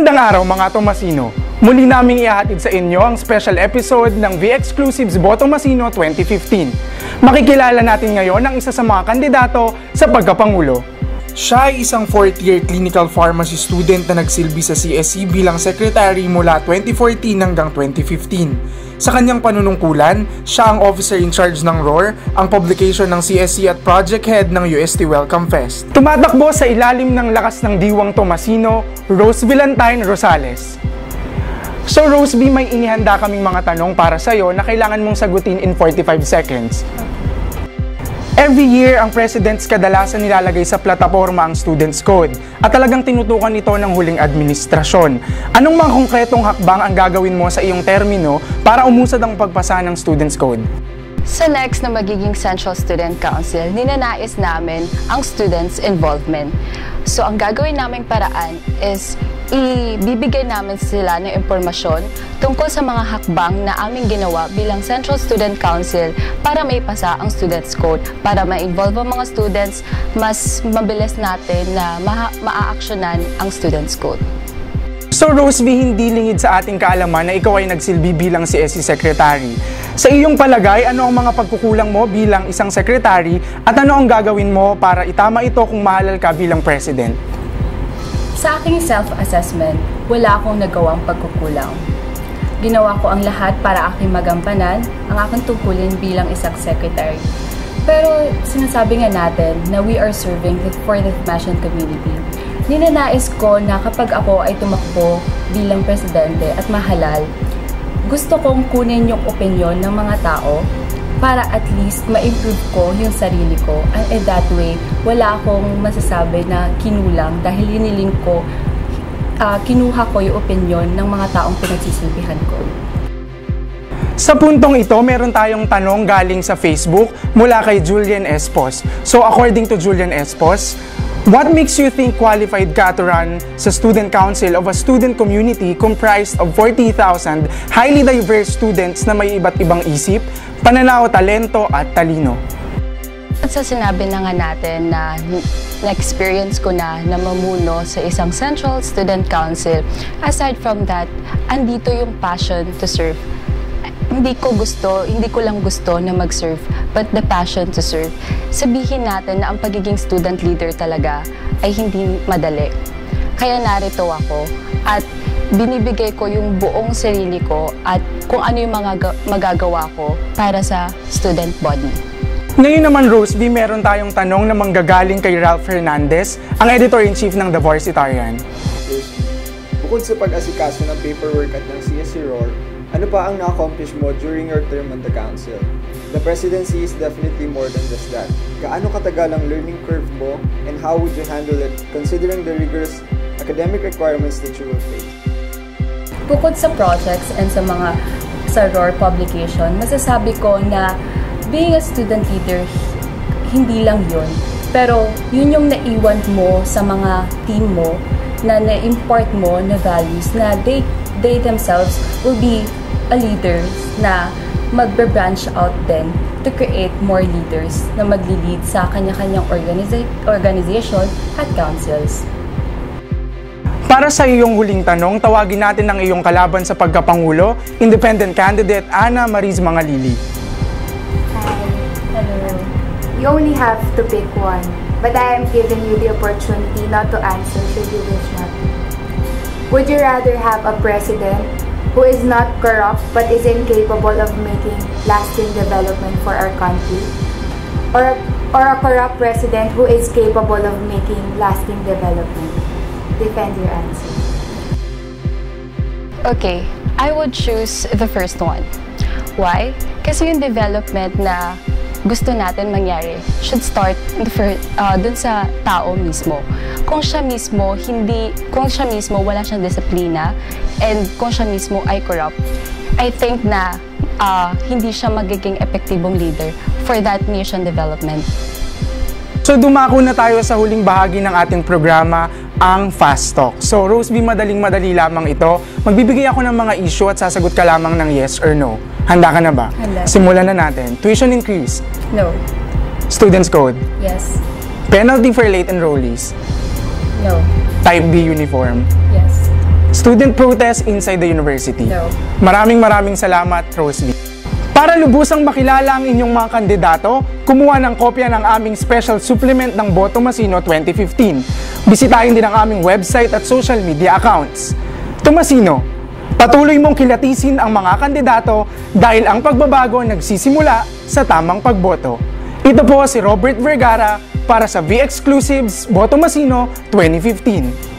Magandang araw mga Tomasino. Muli naming ihahatid sa inyo ang special episode ng V-Exclusives Boto Masino 2015. Makikilala natin ngayon ang isa sa mga kandidato sa pagkapangulo. Siya ay isang fourth-year clinical pharmacy student na nagsilbi sa CSC bilang secretary mula 2014 hanggang 2015. Sa kanyang panunungkulan, siya ang officer in charge ng ROAR, ang publication ng CSC at project head ng UST Welcome Fest. Tumatakbo sa ilalim ng lakas ng diwang Tomasino, Rose Valentine Rosales. So Rose B, may inihanda kaming mga tanong para sa'yo na kailangan mong sagutin in 45 seconds. Every year, ang presidents kadalasan nilalagay sa plataforma ang Students Code at talagang tinutukan ito ng huling administrasyon. Anong mga konkretong hakbang ang gagawin mo sa iyong termino para umusad ang pagpasa ng Students Code? Sa next na magiging Central Student Council, ninanais namin ang students' involvement. So, ang gagawin naming paraan is ibibigay namin sila ng impormasyon tungkol sa mga hakbang na aming ginawa bilang Central Student Council para maipasa ang Students Code, para ma-involve ang mga students, mas mabilis natin na ma- maa-actionan ang Students Code. So Rose hindi lingid sa ating kaalaman na ikaw ay nagsilbi bilang CSC Secretary. Sa iyong palagay, ano ang mga pagkukulang mo bilang isang secretary at ano ang gagawin mo para itama ito kung mahalal ka bilang president? Sa aking self-assessment, wala akong nagawang pagkukulang. Ginawa ko ang lahat para aking magampanan ang aking tungkulin bilang isang secretary. Pero sinasabi nga natin na we are serving the, for the fashion community. Ninanais ko na kapag ako ay tumakbo bilang presidente at mahalal, gusto kong kunin yung opinion ng mga tao para at least ma-improve ko yung sarili ko. And in that way, wala akong masasabi na kinulang dahil hiniling ko, uh, kinuha ko yung opinion ng mga taong pinagsisilbihan ko. Sa puntong ito, meron tayong tanong galing sa Facebook mula kay Julian Espos. So according to Julian Espos, What makes you think qualified ka to run sa student council of a student community comprised of 40,000 highly diverse students na may iba't ibang isip, pananaw, talento at talino? At sa sinabi na nga natin na na-experience ko na na mamuno sa isang Central Student Council, aside from that, andito yung passion to serve hindi ko gusto, hindi ko lang gusto na mag-serve, but the passion to serve. Sabihin natin na ang pagiging student leader talaga ay hindi madali. Kaya narito ako at binibigay ko yung buong sarili ko at kung ano yung mga magagawa ko para sa student body. Ngayon naman, Rose B, meron tayong tanong na manggagaling kay Ralph Hernandez, ang editor-in-chief ng The Varsitarian. Bukod sa pag-asikaso ng paperwork at ng CSC ROAR, ano pa ang na-accomplish mo during your term on the council? The presidency is definitely more than just that. Gaano katagal ang learning curve mo and how would you handle it considering the rigorous academic requirements that you will face? Bukod sa projects and sa mga sa ROAR publication, masasabi ko na being a student leader, hindi lang yun. Pero yun yung naiwan mo sa mga team mo na na-import mo na values na they, they themselves will be a leaders na magbe-branch out din to create more leaders na magli-lead sa kanya-kanyang organiza- organization at councils. Para sa iyong huling tanong, tawagin natin ang iyong kalaban sa pagkapangulo, independent candidate Ana Mariz Mangalili. Hi. Hello. You only have to pick one, but I am giving you the opportunity not to answer should you wish not. Would you rather have a president who is not corrupt but is incapable of making lasting development for our country? Or or a corrupt president who is capable of making lasting development? Defend your answer. Okay, I would choose the first one. Why? Kasi yung development na gusto natin mangyari should start in the first, uh, dun sa tao mismo. Kung siya mismo hindi kung siya mismo wala siyang disiplina and kung siya mismo ay corrupt, I think na uh, hindi siya magiging epektibong leader for that nation development. So dumako na tayo sa huling bahagi ng ating programa, ang Fast Talk. So Rose B, madaling-madali lamang ito. Magbibigay ako ng mga issue at sasagot ka lamang ng yes or no. Handa ka na ba? Handa. Simulan na natin. Tuition increase. No. Students code. Yes. Penalty for late enrollees. No. Type B uniform. Yes. student protest inside the university. No. Maraming maraming salamat, Rosalie. Para lubusang makilala ang inyong mga kandidato, kumuha ng kopya ng aming special supplement ng Boto Masino 2015. Bisitahin din ang aming website at social media accounts. Tomasino, patuloy mong kilatisin ang mga kandidato dahil ang pagbabago nagsisimula sa tamang pagboto. Ito po si Robert Vergara para sa V-Exclusives Boto Masino 2015.